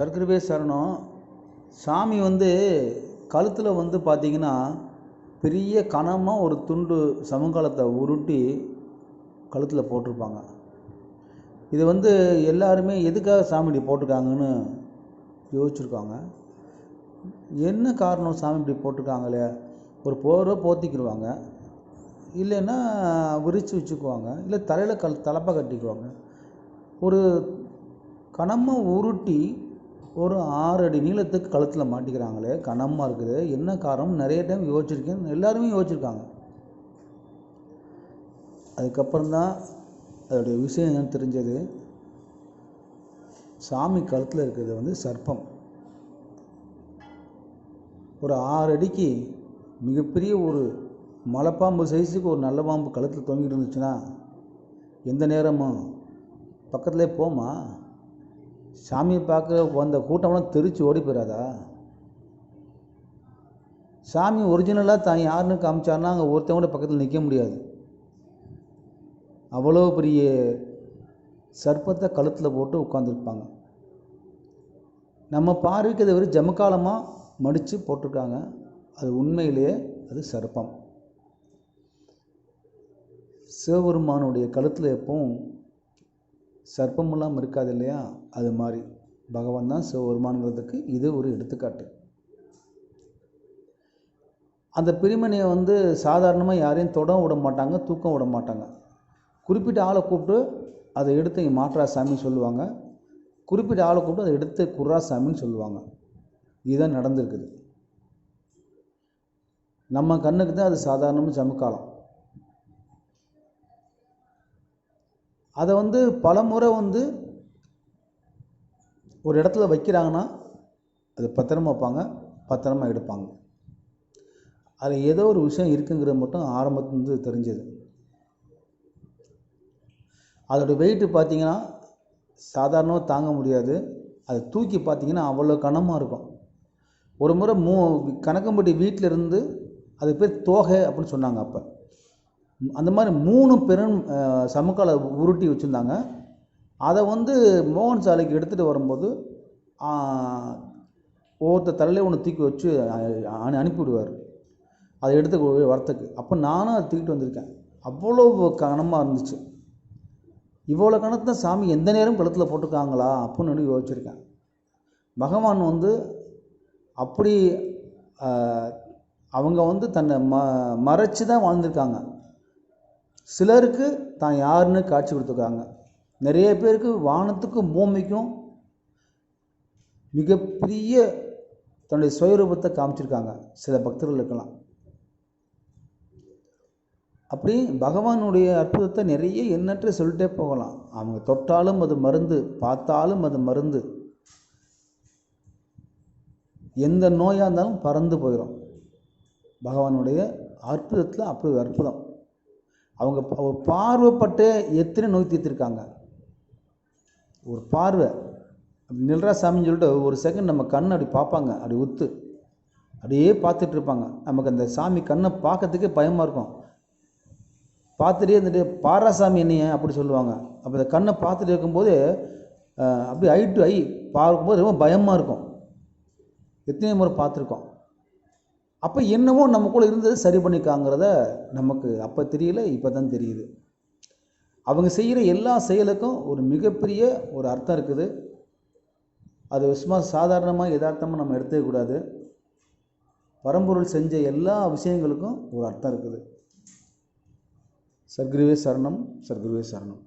சர்க்கரவே சரணம். சாமி வந்து கழுத்தில் வந்து பார்த்தீங்கன்னா பெரிய கனமாக ஒரு துண்டு சமங்காலத்தை உருட்டி கழுத்தில் போட்டிருப்பாங்க. இது வந்து எல்லாருமே எதுக்காக சாமி இப்படி போட்டிருக்காங்கன்னு யோசிச்சிருக்காங்க. என்ன காரணம் சாமி இப்படி போட்டிருக்காங்களே? ஒரு போரை போத்திக்கிடுவாங்க இல்லைன்னா விரித்து வச்சுக்குவாங்க. இல்லை தலையில் கல் தலைப்பாக கட்டிக்குவாங்க. ஒரு கனமாக உருட்டி ஒரு ஆறு அடி நீளத்துக்கு கழுத்தில் மாட்டிக்கிறாங்களே கனமாக இருக்குது. என்ன காரணம்? நிறைய டைம் யோசிச்சிருக்கேன். எல்லாருமே யோசிச்சிருக்காங்க. அதுக்கப்புறம் தான் அதோடைய விஷயம் என்னன்னு தெரிஞ்சது. சாமி கழுத்தில் இருக்கிறது வந்து சர்ப்பம். ஒரு ஆறு அடிக்கு மிகப்பெரிய ஒரு மலைப்பாம்பு சைஸுக்கு ஒரு நல்ல பாம்பு கழுத்தில் தொங்கிட்டு இருந்துச்சுன்னா எந்த நேரமும் பக்கத்துலேயே போமா சாமியை பார்க்க வந்த கூட்டம்லாம் தெரிச்சு ஓடி போயிடாதா சாமி ஒரிஜினலாக தான் யாருன்னு காமிச்சாருன்னா அங்கே ஒருத்தவங்க பக்கத்தில் நிற்க முடியாது. அவ்வளோ பெரிய சர்ப்பத்தை கழுத்தில் போட்டு உட்காந்துருப்பாங்க நம்ம பார்வைக்கு அதை வெறும் ஜமக்காலமாக மடித்து போட்டிருக்காங்க. அது உண்மையிலேயே அது சர்ப்பம். சிவபெருமானுடைய கழுத்தில் எப்பவும் சர்ப்பமெல்லாம் இருக்காது இல்லையா? அது மாதிரி. பகவான் தான் சிவபெருமானுங்கிறதுக்கு இது ஒரு எடுத்துக்காட்டு. அந்த பிரிமனையை வந்து சாதாரணமாக யாரையும் தொட விட மாட்டாங்க தூக்கம் விட மாட்டாங்க. குறிப்பிட்ட ஆளை கூப்பிட்டு அதை எடுத்து இங்கே மாற்றா சாமின்னு சொல்லுவாங்க. குறிப்பிட்ட ஆளை கூப்பிட்டு அதை எடுத்து குர்ரா சாமின்னு சொல்லுவாங்க. இதுதான் நடந்திருக்குது. நம்ம கண்ணுக்கு தான் அது சாதாரணமாக ஜமுக்காலம் அதை வந்து பல முறை வந்து ஒரு இடத்துல வைக்கிறாங்கன்னா அது பத்திரமா வைப்பாங்க பத்திரமா எடுப்பாங்க. அதில் ஏதோ ஒரு விஷயம் இருக்குங்கிறது மட்டும் ஆரம்பத்துலேருந்து தெரிஞ்சது. அதோட வெயிட்டு பார்த்தீங்கன்னா சாதாரணமாக தாங்க முடியாது. அதை தூக்கி பார்த்தீங்கன்னா அவ்வளோ கனமாக இருக்கும். ஒரு முறை மூ கணக்கம்பட்டி வீட்டில் இருந்து அது பேர் தோகை அப்படின்னு சொன்னாங்க அப்போ. அந்த மாதிரி மூணு பெரும் சமுக்கால உருட்டி வச்சுருந்தாங்க. அதை வந்து மோகன் சாலைக்கு எடுத்துகிட்டு வரும்போது ஆஹ், ஒவ்வொருத்தர் ஒன்று தூக்கி வச்சு அனு- அனுப்பிவிடுவார். அதை எடுத்து வரத்துக்கு. அப்போ நானும் அதை தூக்கிட்டு வந்திருக்கேன். அவ்வளோ கனமாக இருந்துச்சு. இவ்வளோ கணத்தை சாமி எந்த நேரம் கழுத்தில் போட்டிருக்காங்களா அப்படின்னு சொல்லி யோசிச்சிருக்கேன். பகவான் வந்து அப்படி அவங்க வந்து தன்னை ம மறைச்சி தான் வாழ்ந்திருக்காங்க. சிலருக்கு தான் யாருன்னு காட்சி கொடுத்துருக்காங்க. நிறைய பேருக்கு வானத்துக்கும் பூமிக்கும் மிகப்பெரிய தன்னுடைய சுயரூபத்தை காமிச்சிருக்காங்க. சில பக்தர்களுக்கெல்லாம். அப்படி பகவானுடைய அற்புதத்தை நிறைய எண்ணற்ற சொல்லிட்டே போகலாம். அவங்க தொட்டாலும் அது மருந்து பார்த்தாலும் அது மருந்து. எந்த நோயாக இருந்தாலும் பறந்து போயிடும் பகவானுடைய அற்புதத்தில் அப்படி ஒரு அற்புதம். அவங்க ப- பார்வைப்பட்டு எத்தனை நோய் தீர்த்திருக்காங்க ஒரு பார்வை. நில்ரா சாமின்னு சொல்லிட்டு ஒரு செகண்ட் நம்ம கண்ணை அப்படி பார்ப்பாங்க. அப்படி உத்து அப்படியே பார்த்துட்டு இருப்பாங்க நமக்கு அந்த சாமி கண்ணை பார்க்கறதுக்கே பயமாக இருக்கும். பார்த்துட்டே இருந்துட்டு பாரா சாமி என்னைய? அப்படி சொல்லுவாங்க. அப்போ அந்த கண்ணை பார்த்துட்டு இருக்கும்போது அப்படி அப்படியே ஐ டு ஐ பார்க்கும்போது ரொம்ப பயமாக இருக்கும். எத்தனை முறை பார்த்துருக்கோம். அப்போ என்னவோ நமக்குள்ளே இருந்தது சரி பண்ணிக்காங்கிறத நமக்கு அப்போ தெரியல இப்போ தான் தெரியுது. அவங்க செய்கிற எல்லா செயலுக்கும் ஒரு மிகப்பெரிய ஒரு அர்த்தம் இருக்குது. அது சும்மா சாதாரணமாக யதார்த்தமாக நம்ம எடுத்துக்க கூடாது. பரம்பொருள் செஞ்ச எல்லா விஷயங்களுக்கும் ஒரு அர்த்தம் இருக்குது. சர்க்குருவே சரணம் சர்க்குருவே சரணம்.